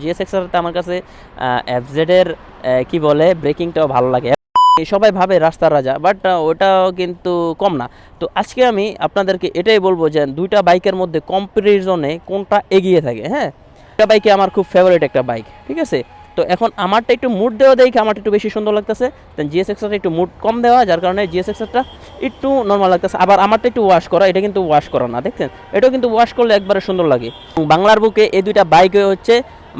জিএসএক্সআরতে আমার কাছে এফজেডের কি বলে, ব্রেকিংটাও ভালো লাগে। সবাই ভাবে রাস্তার রাজা বাট ওটাও কিন্তু কম না। তো আজকে আমি আপনাদেরকে এটাই বলব যে, দুইটা বাইকের মধ্যে কম্পারিজনে কোনটা এগিয়ে থাকে হ্যাঁ? একটা বাইকে আমার খুব ফেভারিট একটা বাইক, ঠিক আছে? তো এখন আমারটা একটু মুড দেওয়া দেখে আমারটা একটু বেশি সুন্দর লাগতেছে। দেন জিএসএক্সটা একটু মুড কম দেওয়া, যার কারণে জিএসএক্সটা একটু নর্মাল লাগতেছে। আবার আমারটা একটু ওয়াশ করা, এটা কিন্তু ওয়াশ করা না, দেখছেন? এটাও কিন্তু ওয়াশ করলে একবারে সুন্দর লাগে। বাংলার বুকে এই দুইটা বাইক হচ্ছে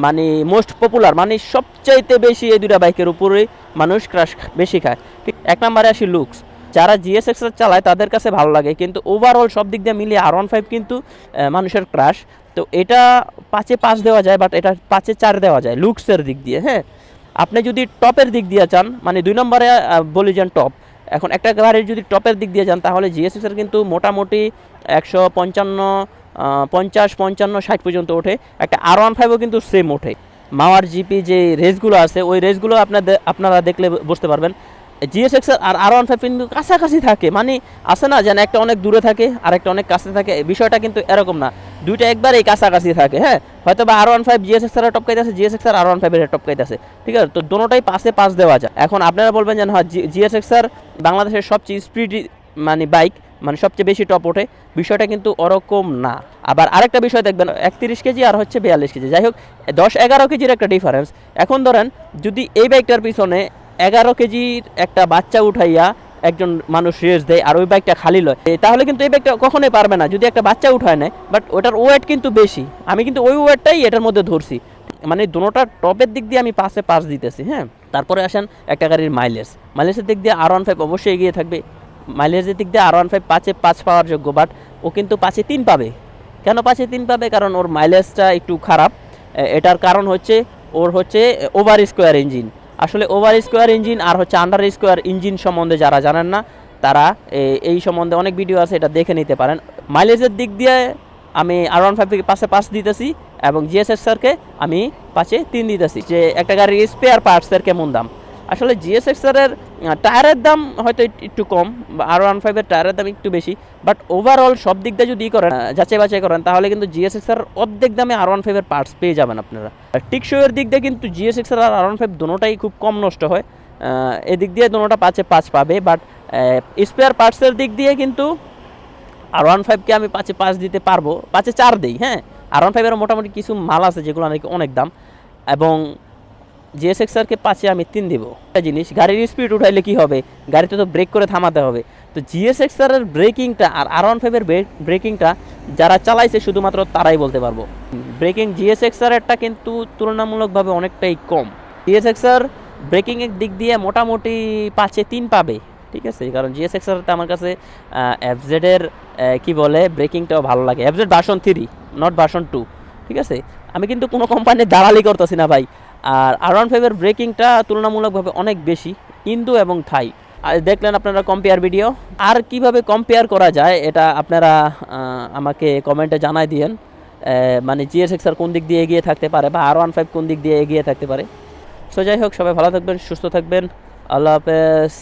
মানে মোস্ট পপুলার মানে সবচাইতে বেশি এই দুটা বাইকের উপরেই মানুষ ক্রাশ বেশি খায়। ঠিক, এক নম্বরে আসি লুকস যারা জিএসএক্স চালায় তাদের কাছে ভালো লাগে, কিন্তু ওভারঅল সব দিক দিয়ে মিলিয়ে আর ওয়ান ফাইভ কিন্তু মানুষের ক্রাশ তো এটা পাঁচে পাঁচ দেওয়া যায় বাট এটা পাঁচে চার দেওয়া যায় লুকসের দিক দিয়ে হ্যাঁ। আপনি যদি টপের দিক দিয়ে চান মানে দুই নম্বরে বলি যান টপ এখন একটা গাড়ির যদি টপের দিক দিয়ে যান, তাহলে জিএসএক্সের কিন্তু মোটামুটি একশো পঞ্চান্ন পঞ্চাশ, পঞ্চান্ন, ষাট পর্যন্ত ওঠে। একটা আর ওয়ান ফাইভও কিন্তু সেম ওঠে। মাওয়ার জিপি যে রেসগুলো আছে, ওই রেসগুলো আপনাদের আপনারা দেখলে বুঝতে পারবেন। GSX R R one five কিন্তু কাছাকাছি থাকে। মানে আছে না, যেন একটা অনেক দূরে থাকে, আর একটা অনেক কাছে থাকে। বিষয়টা কিন্তু এরকম না। দুইটা একবারেই কাছাকাছি থাকে হ্যাঁ? হয়তো বা আর ওয়ান ফাইভ জিএসএক্স এর টপ কাইতেছে জিএসএক্স আর আর ওয়ান ফাইভের টপ কাইতেছে ঠিক আছে? তো দোনোটাই পাশে পাস দেওয়া যায়। এখন আপনারা বলবেন যে হ্যাঁ জিএসএক্স আর বাংলাদেশের সবচেয়ে স্পিড মানে বাইক মানে সবচেয়ে বেশি টপ ওঠে। বিষয়টা কিন্তু ওরকম না। আবার আরেকটা বিষয় দেখবেন, একত্রিশ কেজি আর হচ্ছে বিয়াল্লিশ কেজি। যাই হোক, দশ এগারো কেজির একটা ডিফারেন্স এখন ধরেন, যদি এই বাইকটার পিছনে এগারো কেজির একটা বাচ্চা উঠাইয়া একজন মানুষ রেস দেয় আর ওই বাইকটা খালি লয় তাহলে কিন্তু এই বাইকটা কখনোই পারবে না। যদি একটা বাচ্চা উঠায় নেয় বাট ওটার ওয়েট কিন্তু বেশি। আমি কিন্তু ওই ওয়েটটাই এটার মধ্যে ধরছি। মানে দুটোটা টপের দিক দিয়ে আমি পাশে পাস দিতেছি হ্যাঁ? তারপরে আসেন একটা গাড়ির মাইলেজ মাইলেজের দিক দিয়ে আর ওয়ান ফাইভ অবশ্যই এগিয়ে থাকবে। মাইলেজের দিক দিয়ে আর ওয়ান ফাইভ পাঁচে পাঁচ পাওয়ার যোগ্য বাট ও কিন্তু পাঁচে তিন পাবে। কেন পাঁচে তিন পাবে? কারণ ওর মাইলেজটা একটু খারাপ। এটার কারণ হচ্ছে, ওর হচ্ছে ওভার স্কোয়ার ইঞ্জিন আসলে ওভার স্কোয়ার ইঞ্জিন আর হচ্ছে আন্ডার স্কোয়ার ইঞ্জিন সম্বন্ধে যারা জানেন না, তারা এই সম্বন্ধে অনেক ভিডিও আছে, এটা দেখে নিতে পারেন। মাইলেজের দিক দিয়ে আমি আর ওয়ান ফাইভ থেকে পাশে পাঁচ দিতেছি, এবং জিএসএস স্যারকে আমি পাঁচে তিন দিতেছি। যে একটা গাড়ির স্পেয়ার পার্টসের কেমন দাম? আসলে জিএসএক্স এর টায়ারের দাম হয়তো একটু- কম আর ওয়ান ফাইভের টায়ারের দাম একটু বেশি বাট ওভারঅল সব দিক দিয়ে যদি করেন যাচাই বাছাই করেন, তাহলে কিন্তু জিএসএক্স এর অর্ধেক দামে আর ওয়ান ফাইভের পার্টস পেয়ে যাবেন আপনারা। টিকশোয়ের দিক দিয়ে কিন্তু GSX R R one five দুটোটাই খুব কম নষ্ট হয়। এদিক দিয়ে দুটোটা পাঁচে পাঁচ পাবে বাট স্পেয়ার পার্টসের দিক দিয়ে কিন্তু আর ওয়ান ফাইভকে আমি পাঁচে পাঁচ দিতে পারব, পাঁচে চার দিই হ্যাঁ? আর ওয়ান ফাইভের মোটামুটি কিছু মাল আছে যেগুলো নাকি অনেক দাম, এবং জিএসএক্সআরকে পাঁচে আমি তিন দিব। একটা জিনিস, গাড়ির স্পিড উঠাইলে কি হবে? গাড়িতে তো ব্রেক করে থামাতে হবে। তো জিএসএক্সআর এর ব্রেকিংটা আর আর ওয়ান ফাইভের ব্রেকিংটা যারা চালাইছে শুধুমাত্র তারাই বলতে পারব। ব্রেকিং জিএসএক্সআর এরটা কিন্তু তুলনামূলকভাবে অনেকটাই কম। জিএসএক্সআর ব্রেকিংয়ের দিক দিয়ে মোটামুটি পাঁচে তিন পাবে, ঠিক আছে? কারণ জিএসএক্সআরতে আমার কাছে এফজেডের কি বলে ব্রেকিংটাও ভালো লাগে। FZ version three not version two ঠিক আছে? আমি কিন্তু কোনো কোম্পানির দালালি করতেছি না ভাই। আর আর ওয়ান ফাইভের ব্রেকিংটা তুলনামূলকভাবে অনেক বেশি, ইন্দু এবং থাই। দেখলেন আপনারা কম্পেয়ার ভিডিও আর কীভাবে কম্পেয়ার করা যায়, এটা আপনারা আমাকে কমেন্টে জানাই দিয়েন। মানে জিএস এক্সার কোন দিক দিয়ে এগিয়ে থাকতে পারে বা আর ওয়ান ফাইভ কোন দিক দিয়ে এগিয়ে থাকতে পারে। সো যাই হোক, সবাই ভালো থাকবেন, সুস্থ থাকবেন। আল্লাহ হাফেজ।